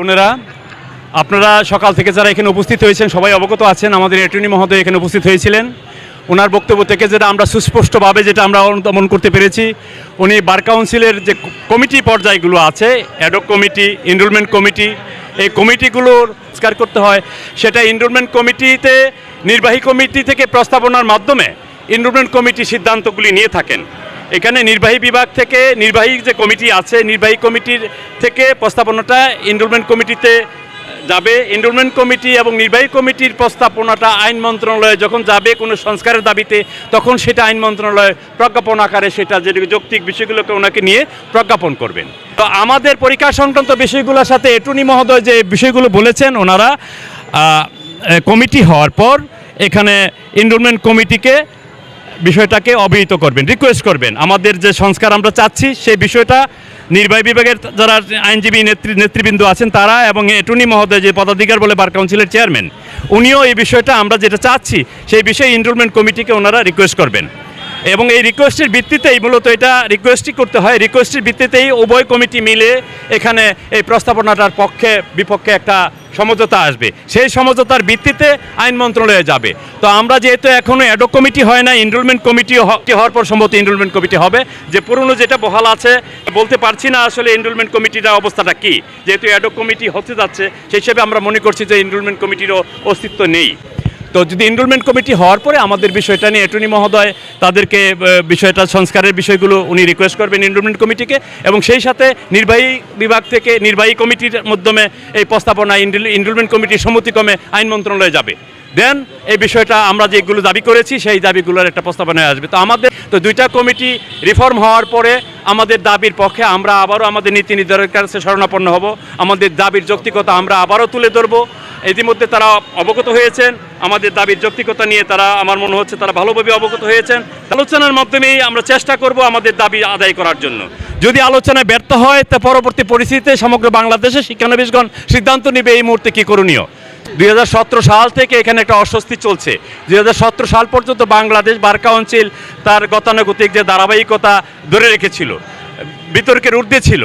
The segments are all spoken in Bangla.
বোনেরা, আপনারা সকাল থেকে যারা এখানে উপস্থিত হয়েছেন, সবাই অবগত আছেন, আমাদের অ্যাটর্নি মহোদয় এখানে উপস্থিত হয়েছিলেন। ওনার বক্তব্য থেকে যেটা আমরা সুস্পষ্টভাবে যেটা আমরা অনুধাবন করতে পেরেছি, উনি বার কাউন্সিলের যে কমিটি পর্যায়গুলো আছে অ্যাডক কমিটি এনরোলমেন্ট কমিটি, এই কমিটিগুলোর সংস্কার করতে হয়। সেটা এনরোলমেন্ট কমিটিতে, নির্বাহী কমিটি থেকে প্রস্তাবনার মাধ্যমে এনরোলমেন্ট কমিটি সিদ্ধান্তগুলি নিয়ে থাকেন। এখানে নির্বাহী বিভাগ থেকে নির্বাহী যে কমিটি আছে, নির্বাহী কমিটির থেকে প্রস্তাবনাটা এনরোলমেন্ট কমিটিতে যাবে। এনরোলমেন্ট কমিটি এবং নির্বাহী কমিটির প্রস্তাবনাটা আইন মন্ত্রণালয়ে যখন যাবে কোনো সংস্কারের দাবিতে, তখন সেটা আইন মন্ত্রণালয় প্রজ্ঞাপন আকারে সেটা যে যৌক্তিক বিষয়গুলোকে ওনাকে নিয়ে প্রজ্ঞাপন করবেন। তো আমাদের পরীক্ষা সংক্রান্ত বিষয়গুলোর সাথে এটুনি মহোদয় যে বিষয়গুলো বলেছেন, ওনারা কমিটি হওয়ার পর এখানে এনরোলমেন্ট কমিটিকে বিষয়টাকে অবহিত করবেন রিকোয়েস্ট করবেন। আমাদের যে সংস্কার আমরা চাচ্ছি, সেই বিষয়টা নির্বাহী বিভাগের যারা আইনজীবী নেত্রী, নেতৃবৃন্দ আছেন তারা এবং এটুনি মহোদয় যে পদাধিকার বলে বার কাউন্সিলের চেয়ারম্যান, উনিও এই বিষয়টা আমরা যেটা চাচ্ছি, সেই বিষয়ে ইনরোলমেন্ট কমিটিকে ওনারা রিকোয়েস্ট করবেন। এবং এই রিকোয়েস্টের ভিত্তিতেই মূলত এটা রিকোয়েস্টই করতে হয়। রিকোয়েস্টের ভিত্তিতেই উভয় কমিটি মিলে এখানে এই প্রস্তাবনাটার পক্ষে, বিপক্ষে একটা সমঝোতা আসবে। সেই সমঝোতার ভিত্তিতে আইন মন্ত্রণালয়ে যাবে। তো আমরা যেহেতু এখনও অ্যাডক কমিটি হয় না এনরোলমেন্ট কমিটি হওয়ার পর সম্ভবত এনরোলমেন্ট কমিটি হবে। যে পুরনো যেটা বহাল আছে, বলতে পারছি না আসলে এনরোলমেন্ট কমিটির অবস্থাটা কি। যেহেতু অ্যাডক কমিটি হতে যাচ্ছে, সেই হিসেবে আমরা মনে করছি যে এনরোলমেন্ট কমিটিরও অস্তিত্ব নেই। তো যদি এনরোলমেন্ট কমিটি হওয়ার পরে আমাদের বিষয়টা নিয়ে অ্যাটর্নি মহোদয় তাদেরকে বিষয়টা, সংস্কারের বিষয়গুলো উনি রিকোয়েস্ট করবেন এনরোলমেন্ট কমিটিকে এবং সেই সাথে নির্বাহী বিভাগ থেকে নির্বাহী কমিটির মাধ্যমে এই প্রস্তাবনা এনরোলমেন্ট কমিটির সম্মতিক্রমে আইন মন্ত্রণালয়ে যাবে। দেন এই বিষয়টা আমরা যেগুলো দাবি করেছি, সেই দাবিগুলোর একটা প্রস্তাবনায় আসবে। তো আমাদের, তো দুইটা কমিটি রিফর্ম হওয়ার পরে আমাদের দাবির পক্ষে আমরা আবারও আমাদের নীতি নির্ধারকের কাছে শরণাপন্ন হব। আমাদের দাবির যৌক্তিকতা আমরা আবারও তুলে ধরবো। ইতিমধ্যে তারা অবগত হয়েছেন। আমাদের দাবির যৌক্তিকতা নিয়ে তারা, আমার মনে হচ্ছে তারা ভালোভাবে অবগত হয়েছেন। আলোচনার মাধ্যমেই আমরা চেষ্টা করব আমাদের দাবি আদায় করার জন্য। যদি আলোচনায় ব্যর্থ হয়, তা পরবর্তী পরিস্থিতিতে সমগ্র বাংলাদেশে শিক্ষানবিশগণ সিদ্ধান্ত নেবে এই মুহূর্তে কী করণীয়। দুই হাজার সতেরো সাল থেকে এখানে একটা অস্বস্তি চলছে। দুই হাজার সতেরো সাল পর্যন্ত বাংলাদেশ বার কাউন্সিল তার গতানুগতিক যে ধারাবাহিকতা ধরে রেখেছিল, বিতর্কের ঊর্ধ্বে ছিল।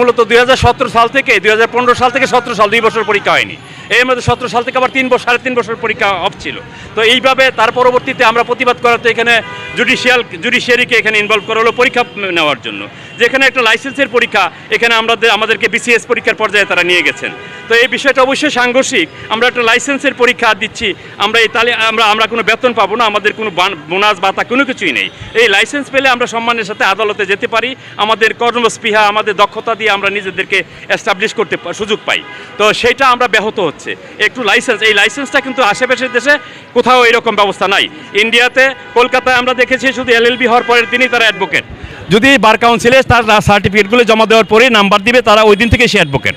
মূলত দুই হাজার সতেরো সাল থেকে, দুই হাজার পনেরো সাল থেকে সতেরো সাল দুই বছর পরীক্ষা হয়নি। এর মধ্যে সতেরো সাল থেকে আবার তিন বছর, সাড়ে তিন বছর পরীক্ষা অফ ছিল। তো এইভাবে তার পরবর্তীতে আমরা প্রতিবাদ করাতে এখানে জুডিশিয়াল জুডিশিয়ারিকে এখানে ইনভলভ করা হলো পরীক্ষা নেওয়ার জন্য। যেখানে একটা লাইসেন্সের পরীক্ষা, এখানে আমাদের, আমাদেরকে বিসিএস পরীক্ষার পর্যায়ে তারা নিয়ে গেছেন। তো এই বিষয়টা অবশ্যই সাংঘর্ষিক। আমরা একটা লাইসেন্সের পরীক্ষা দিচ্ছি। আমরা এই তালে আমরা আমরা কোনো বেতন পাবো না, আমাদের কোনো বান- বোনাস ভাতা কোনো কিছুই নেই। এই লাইসেন্স পেলে আমরা সম্মানের সাথে আদালতে যেতে পারি। আমাদের কর্মস্পৃহা, আমাদের দক্ষতা দিয়ে আমরা নিজেদেরকে এস্টাবলিশ করতে সুযোগ পাই। তো সেটা আমরা ব্যাহত হচ্ছে। একটু লাইসেন্স এই লাইসেন্সটা কিন্তু আশেপাশের দেশে কোথাও এরকম ব্যবস্থা নাই। ইন্ডিয়াতে, কলকাতায় আমরা দেখেছি শুধু এলএলবি হওয়ার পরের দিনই তারা অ্যাডভোকেট যদি বার কাউন্সিলে তার সার্টিফিকেটগুলো জমা দেওয়ার পরে নাম্বার দিবে, তারা ওই দিন থেকে সে অ্যাডভোকেট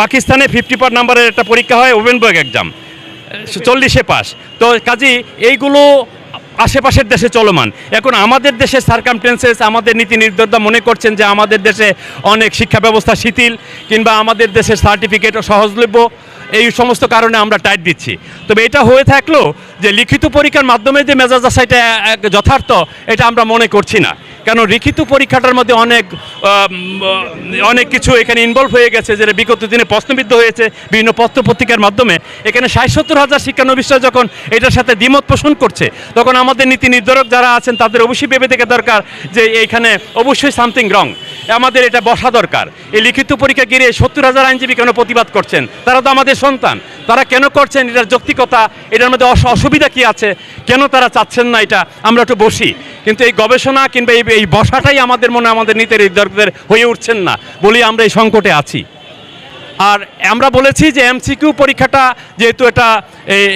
পাকিস্তানে ফিফটি পার নাম্বারের একটা পরীক্ষা হয় ওভেনবার্গ এক্সাম চল্লিশে পাস তো কাজী, এইগুলো আশেপাশের দেশে চলমান। এখন আমাদের দেশের সার্কামটেন্সেস আমাদের নীতি নির্ধারতা মনে করছেন যে আমাদের দেশে অনেক শিক্ষা ব্যবস্থা শিথিল, কিংবা আমাদের দেশের সার্টিফিকেটও সহজলভ্য, এই সমস্ত কারণে আমরা টাইট দিচ্ছি। তবে এটা হয়ে থাকল যে লিখিত পরীক্ষার মাধ্যমে যে মেজাজ আসাইটা যথার্থ, এটা আমরা মনে করছি না। কেন লিখিত পরীক্ষাটার মধ্যে অনেক অনেক কিছু এখানে ইনভলভ হয়ে গেছে, যেটা বিগত দিনে প্রশ্নবিদ্ধ হয়েছে বিভিন্ন পত্র পত্রিকার মাধ্যমে। এখানে ষাট সত্তর হাজার শিক্ষানবিশ্বাস যখন এটার সাথে দ্বিমত পোষণ করছে, তখন আমাদের নীতি নির্ধারক যারা আছেন, তাদের অবশ্যই ভেবে দেখে দরকার যে এইখানে অবশ্যই সামথিং রং আমাদের এটা বসা দরকার। এই লিখিত পরীক্ষা গিরে সত্তর হাজার আইনজীবী কেন প্রতিবাদ করছেন? তারা তো আমাদের সন্তান। তারা কেন করছেন? এটার যৌক্তিকতা, এটার মধ্যে অস- অসুবিধা কি আছে? কেন তারা চাচ্ছেন না এটা? আমরা একটু বসি। কিন্তু এই গবেষণা কিংবা এই এই বসাটাই আমাদের মনে, আমাদের নীতি নির্ধারকদের হয়ে উঠছেন না বলি আমরা এই সংকটে আছি। আর আমরা বলেছি যে এমসিকিউ পরীক্ষাটা যেহেতু এটা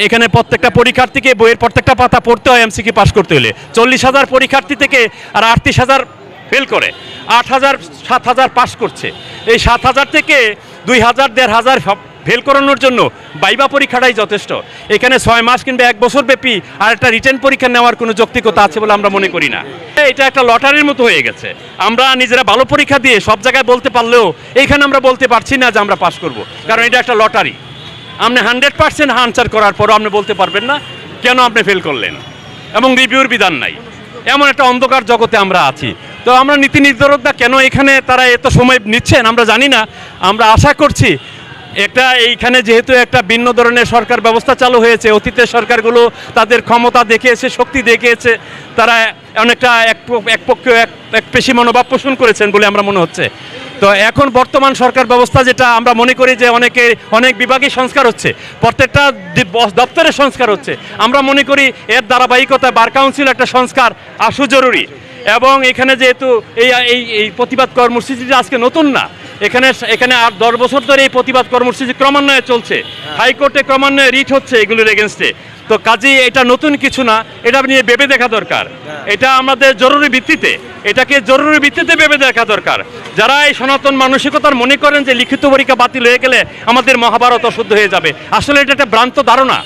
এখানে প্রত্যেকটা পরীক্ষার্থীকে, বইয়ের প্রত্যেকটা পাতা পড়তে হয় এমসিকিউ পাস করতে হলে। চল্লিশ হাজার পরীক্ষার্থী থেকে আর আটত্রিশ হাজার ফেল করে। আট হাজার, সাত হাজার পাস করছে। এই সাত হাজার থেকে দুই হাজার, দেড় হাজার ফেল করানোর জন্য বাইবা পরীক্ষাটাই যথেষ্ট। এখানে ছয় মাস কিংবা এক বছর ব্যাপী আর একটা রিটার্ন পরীক্ষা নেওয়ার কোনো যৌক্তিকতা আছে বলে আমরা মনে করি না। এটা একটা লটারির মতো হয়ে গেছে। আমরা নিজেরা ভালো পরীক্ষা দিয়ে সব জায়গায় বলতে পারলেও এইখানে আমরা বলতে পারছি না যে আমরা পাস করব। কারণ এটা একটা লটারি আপনি হান্ড্রেড পার্সেন্ট আনসার করার পরও আপনি বলতে পারবেন না কেন আপনি ফেল করলেন। এবং রিভিউর বিধান নাই। এমন একটা অন্ধকার জগতে আমরা আছি। তো আমরা নীতি নির্ধারকরা কেন এখানে তারা এত সময় নিচ্ছেন আমরা জানি না। আমরা আশা করছি একটা এইখানে যেহেতু একটা ভিন্ন ধরনের সরকার ব্যবস্থা চালু হয়েছে, অতীতের সরকারগুলো তাদের ক্ষমতা দেখিয়েছে, শক্তি দেখিয়েছে, তারা অনেকটা এক এক পক্ষ, এক এক পেশি মনোভাব পোষণ করেছেন বলে আমরা মনে হচ্ছে। তো এখন বর্তমান সরকার ব্যবস্থা যেটা আমরা মনে করি যে অনেকে, অনেক বিভাগীয় সংস্কার হচ্ছে, প্রত্যেকটা দপ্তরের সংস্কার হচ্ছে। আমরা মনে করি এর ধারাবাহিকতা বার কাউন্সিল একটা সংস্কার আসু জরুরি। এবং এখানে যেহেতু এই এই প্রতিবাদ কর্মসূচিটা আজকে নতুন না এখানে এখানে আর দশ বছর ধরে এই প্রতিবাদ কর্মসূচি ক্রমান্বয়ে চলছে। হাইকোর্টে ক্রমান্বয়ে রিট হচ্ছে এগুলির এগেনস্টে তো কাজেই এটা নতুন কিছু না এটা নিয়ে ভেবে দেখা দরকার। এটা আমাদের জরুরি ভিত্তিতে এটাকে জরুরি ভিত্তিতে ভেবে দেখা দরকার। যারা এই সনাতন মানসিকতার মনে করেন যে লিখিত পরীক্ষা বাতিল হয়ে গেলে আমাদের মহাভারত অশুদ্ধ হয়ে যাবে আসলে এটা একটা ভ্রান্ত ধারণা।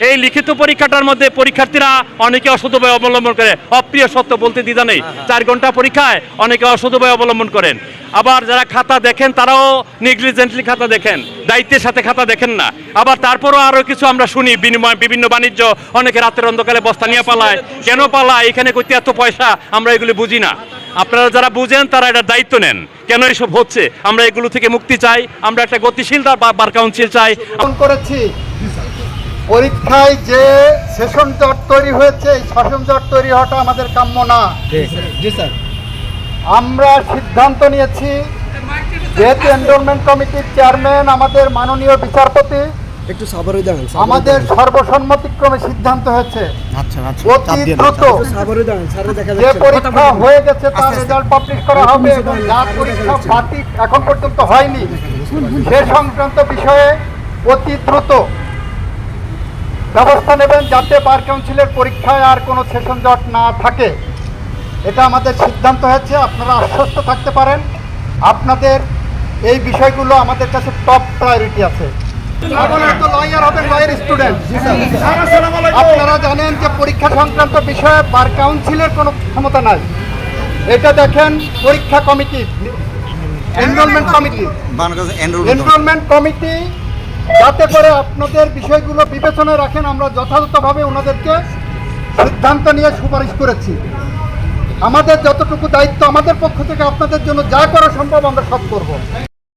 এই লিখিত পরীক্ষাটার মধ্যে পরীক্ষার্থীরা অনেকে অসদুপায় অবলম্বন করে। অপ্রিয় সত্য বলতে দ্বিধা নেই। চার ঘণ্টা পরীক্ষায় অনেকে অসদুপায় অবলম্বন করেন। আবার যারা খাতা দেখেন তারাও নেগলিজেন্টলি খাতা দেখেন। দায়িত্বের সাথে খাতা দেখেন না। আবার তারপরও আরও কিছু আমরা শুনি বিনিময় বিভিন্ন বাণিজ্য অনেকে রাতের অন্ধকারে বস্তা নিয়ে পালায়। কেন পালায়? এখানে করতে এত পয়সা আমরা এগুলি বুঝি না। আপনারা যারা বুঝেন তারা এটা দায়িত্ব নেন। কেন এসব হচ্ছে? আমরা এগুলো থেকে মুক্তি চাই। আমরা একটা গতিশীলতা বা বার কাউন্সিল চাই। করেছি। পরীক্ষায় যে সেশন জট তৈরি হয়েছে এই সেশন জট তৈরি হওয়াটা আমাদের কাম্য না। জি স্যার। আমরা সিদ্ধান্ত নিয়েছি যেহেতু এনরোলমেন্ট কমিটির চেয়ারম্যান আমাদের মাননীয় বিচারপতি একটু দাঁড়ান আমাদের সর্বসম্মতিক্রমে সিদ্ধান্ত হয়েছে। আচ্ছা আচ্ছা অতি দ্রুত সাবরে দাঁড়ান স্যারে দেখা যে যাচ্ছে। পরীক্ষা হয়ে গেছে তার রেজাল্ট পাবলিশ করা হবে এবং যা পরীক্ষা বাতিল এখন পর্যন্ত হয়নি। সে সংক্রান্ত বিষয়ে অতি দ্রুত ব্যবস্থা নেবেন যাতে বার কাউন্সিলের পরীক্ষায় আর কোনো সেশন জট না থাকে। এটা আমাদের সিদ্ধান্ত হয়েছে আপনারা আশ্বস্ত থাকতে পারেন। আপনাদের এই বিষয়গুলো আমাদের কাছে টপ প্রায়োরিটি আছে। আপনারা জানেন যে পরীক্ষা সংক্রান্ত বিষয়ে বার কাউন্সিলের কোনো ক্ষমতা নাই। এটা দেখেন পরীক্ষা committee enrolment committee. Enrolment committee যাতে করে আপনাদের বিষয়গুলো বিবেচনায় রাখেন, আমরা যথাযথভাবে ওনাদেরকে সিদ্ধান্ত নিয়ে সুপারিশ করেছি। আমাদের যতটুকু দায়িত্ব আমাদের পক্ষ থেকে, আপনাদের জন্য যা করা সম্ভব আমরা সব করব।